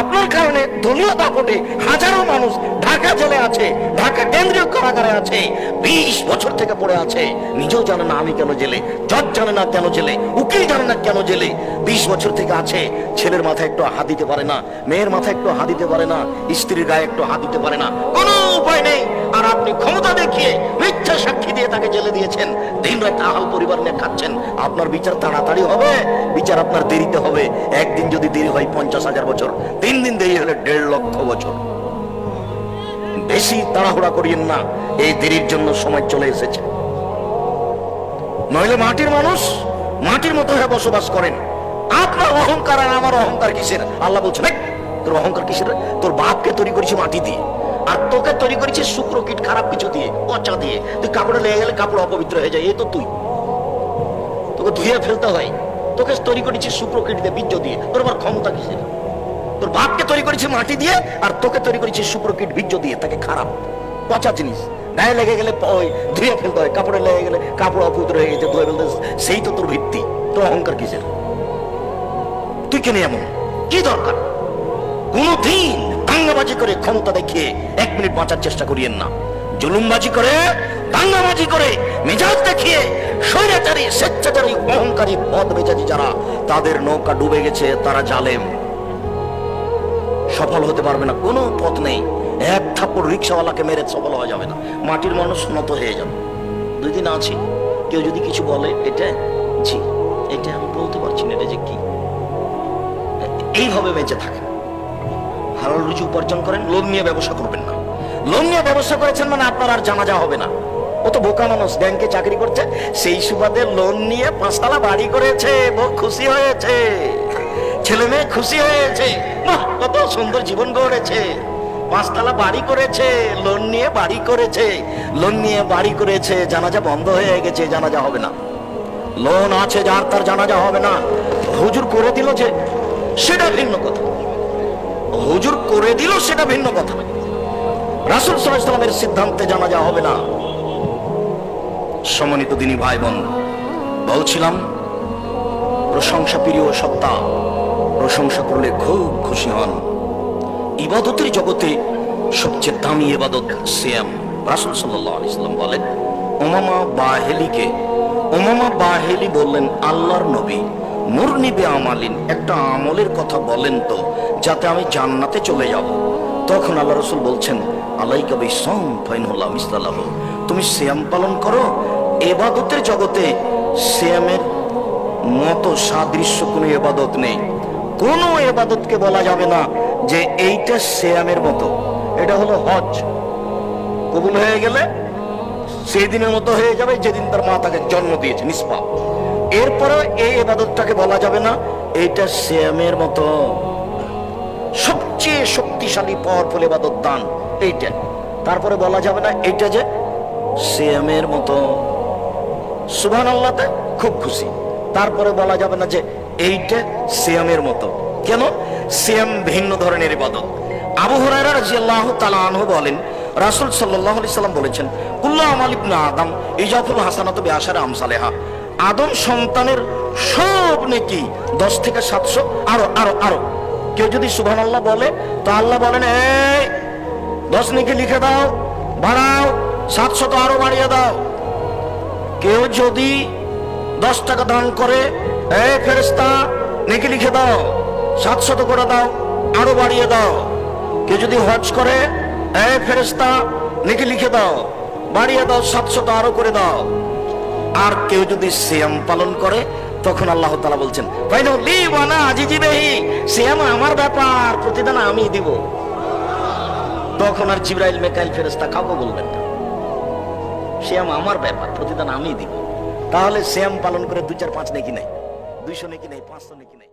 আপনার কারণে দলীয় দাপটে হাজারো মানুষ ঢাকা জেলে আছে, ঢাকা কেন্দ্রীয় কারাগারে আছে, বিশ বছর থেকে পড়ে আছে। নিজেও জানে না আমি কেন জেলে, জজ জানে না কেন জেলে, উকিল জানে না কেন জেলে। বিশ বছর থেকে আছে, ছেলের মাথায় একটু হাত দিতে পারে না, মেয়ের মাথায় একটু হাত দিতে পারে না, স্ত্রীর গায়ে একটু হাত দিতে পারে না, কোনো উপায় নেই। আর আপনি ক্ষমতা দেখিয়ে মিথ্যা সাক্ষী দিয়ে তাকে জেলে দিয়েছেন। দিন রাত আহাল পরিবার নিয়ে খাচ্ছেন। আপনার বিচার তাড়াতাড়ি হবে। বিচার আপনার দেরিতে হবে। একদিন যদি দেরি হয়, পঞ্চাশ হাজার বছর। তিন দিন দেরি হলে দেড় লক্ষ বছর। বেশি তাড়াহুড়া করিয়েন না। এই দেরির জন্য সময় চলে এসেছে। নইলে মাটির মানুষ মাটির মতো হয়ে বসবাস করেন। আপনার অহংকার আর আমার অহংকার কিসের? আল্লাহ বলছেন তোর অহংকার কিসের তোর বাপকে তৈরি করেছি মাটি দিয়ে। আর তোকে তৈরি করেছে শুক্র কীট, খারাপ কিছু দিয়ে, পচা দিয়ে। তুই কাপড়ে লেগে গেলে কাপড় অপবিত্র হয়ে যায় এই তো তুই। তোকে ধুয়ে ফেলতে হয়। তোকে তৈরি করেছি শুক্র কীট দিয়ে, বীর্য দিয়ে। তোর আবার ক্ষমতা কিসের? তোর বাপকে তৈরি করেছে মাটি দিয়ে, আর তোকে তৈরি করেছে শুক্র কীট, বীর্য দিয়ে, তাকে খারাপ, পচা জিনিস। গায়ে লেগে গেলে ধুয়ে ফেলতে হয়, কাপড়ে লেগে গেলে কাপড় অপবিত্র হয়ে গেছে, ধুয়ে ফেলতে সেই তো তোর ভিত্তি। তোর অহংকার কিসের? তুই কেন এমন? কি দরকার? দাঙ্গাবাজি করে ক্ষমতা দেখিয়ে এক মিনিট বাঁচার চেষ্টা করিয়েন না। জুলুমবাজি করে, দাঙ্গাবাজি করে, মেজাজ দেখিয়ে, স্বৈরাচারী, স্বেচ্ছাচারী, অহংকারী পদ মেজাজি যারা, তাদের নৌকা ডুবে গেছে, তারা জালেম। সফল হতে পারবে না, কোনো পথ নেই। এক থাপ্পড় রিক্সাওয়ালাকে মেরে সফল হওয়া যাবে না। মাটির মানুষ নত হয়ে যাবে। দুই দিন আছি। কেউ যদি কিছু বলে, এটা জি, এটা আমি বলতে পারছি না, এটা যে কি। এইভাবে বেঁচে থাকেন। হালাল রুচি উপার্জন করেন লোন নিয়ে ব্যবসা করবেন না। লোন নিয়ে ব্যবসা করেছেন মানে আপনার আর জানাজা হবে না। ও তো বোকা মানুষ, ব্যাংকে চাকরি করছে, সেই সুবাদে লোন নিয়ে পাঁচতলা বাড়ি করেছে, বউ খুশি হয়েছে, ছেলে মেয়ে খুশি হয়েছে। বাহ, কত সুন্দর জীবন গড়েছে। পাঁচতলা বাড়ি করেছে, লোন নিয়ে বাড়ি করেছে, লোন নিয়ে বাড়ি করেছে, জানাজা বন্ধ হয়ে গেছে, জানাজা হবে না। লোন আছে যার, তার জানাজা হবে না। হুজুর করে দিল যে, সেটা ভিন্ন কথা। করে দিল সেটা ভিন্ন কথা। রাসুল সাল্লামের সিদ্ধান্তে জানাজা হবে না। সম্মানিত দিনী ভাই বোন বলছিলাম, প্রশংসা প্রিয় সত্তা, প্রশংসা করলে খুব খুশি হন। ইবাদতের জগতে সবচেয়ে দামি ইবাদত সিয়াম। রাসুল সাল্লাহ ইসলাম বলেন ওমামা বাহেলিকে ওমামা বাহেলি বললেন, আল্লাহর নবী। মুরনিবে আমালিন একটা আমলের কথা বলেন তো, যাতে আমি জান্নাতে চলে যাব। তখন আল্লাহ রসুল বলছেন আলাই কবি সম ফাইনুল্লাহ মিসলাল্লাহ তুমি শ্যাম পালন করো, এবাদতের জগতে শ্যামের মতো সাদৃশ্য কোনো এবাদত নেই। কোন এবাদতকে বলা যাবে না যে এইটা শ্যামের মতো। এটা হলো হজ। কবুল হয়ে গেলে সেই দিনের মতো হয়ে যাবে যেদিন তার মা তাকে জন্ম দিয়েছে, নিষ্পাপ। এরপরে এই এবাদতটাকে বলা যাবে না। এইটা শ্যামের মতো। সবচেয়ে শক্তিশালী পাওয়ারফুল এবাদত দান, এইটা। তারপরে বলা যাবে না এইটা যে শ্যামের মতো। সুভান আল্লাহতে খুব খুশি। তারপরে বলা যাবে না যে এইটা সিয়ামের মতো। কেন? সিয়াম ভিন্ন ধরনের ইবাদত। আবু তাআলা আনহু বলেন, রাসূল সাল্লাল্লাহু আলাইহি সাল্লাম বলেছেন, কুল্লু আমাল ইবনে আদম ইজাফুল আদম সন্তানের সব নেকি 10 থেকে 700 আরও আরও আরও। কেউ যদি সুভান আল্লাহ বলে, তো আল্লাহ বলেন, এই 10 নেকি লিখে দাও, বাড়াও 700 তো আরও বাড়িয়ে দাও। কেউ যদি দশ টাকা দান করে এ ফেরেস্তা নেকি লিখে দাও সাতশত করে দাও, আরও বাড়িয়ে দাও। কেউ যদি হজ করে এ ফেরেস্তা নেকি লিখে দাও, বাড়িয়ে দাও সাতশত আরও করে দাও। আর কেউ যদি শ্যাম পালন করে, তখন আল্লাহ তালা বলছেন শ্যাম আমার ব্যাপার, প্রতিদান আমি দিব। তখন আর জিব্রাইল, মেকাইল ফেরেস্তা কাউকে বলবেন না। শ্যাম আমার ব্যাপার, প্রতিদান আমি দিব। তাহলে শ্যাম পালন করে দু চার পাঁচ নাকি নেই, দুইশো নাকি নেই, পাঁচশো নাকি নেই।